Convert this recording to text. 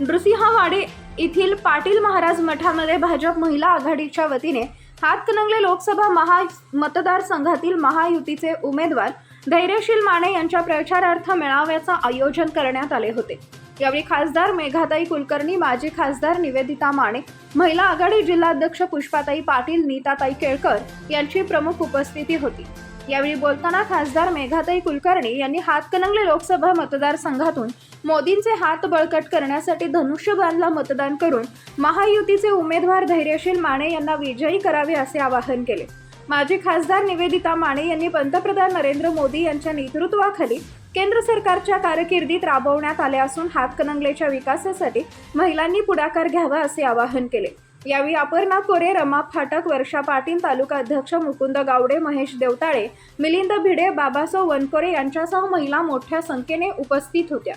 नृसिंहवाडी येथील पाटील महाराज मठामध्ये भाजप महिला आघाडीच्या वतीने हातकणंगले लोकसभा महा मतदारसंघातील महायुतीचे उमेदवार धैर्यशील माने यांच्या प्रचारार्थ मेळाव्याचं आयोजन करण्यात आले होते. यावेळी खासदार मेघाताई कुलकर्णी माजी खासदार निवेदिता माने महिला आघाडी जिल्हाध्यक्ष पुष्पाताई पाटील नीताताई केळकर यांची प्रमुख उपस्थिती होती. यावेळी बोलताना खासदार मेघाताई कुलकर्णी यांनी हातकणंगले लोकसभा मतदारसंघातून मोदींचे हात बळकट करण्यासाठी धनुष्यबाणला मतदान करून महायुतीचे उमेदवार धैर्यशील माने यांना विजयी करावे असे आवाहन केले. माजी खासदार निवेदिता माने यांनी पंतप्रधान नरेंद्र मोदी यांच्या नेतृत्वाखाली केंद्र सरकारच्या कारकिर्दीत राबवण्यात आले असून हातकणंगलेच्या विकासासाठी महिलांनी पुढाकार घ्यावा असे आवाहन केले. यावेळी अपर्णा कोरे रमा फाटक वर्षा पाटील तालुका अध्यक्ष मुकुंद गावडे महेश देवताळे मिलिंद भिडे बाबासाव वनकोरे यांच्यासह महिला मोठ्या संख्येने उपस्थित होत्या.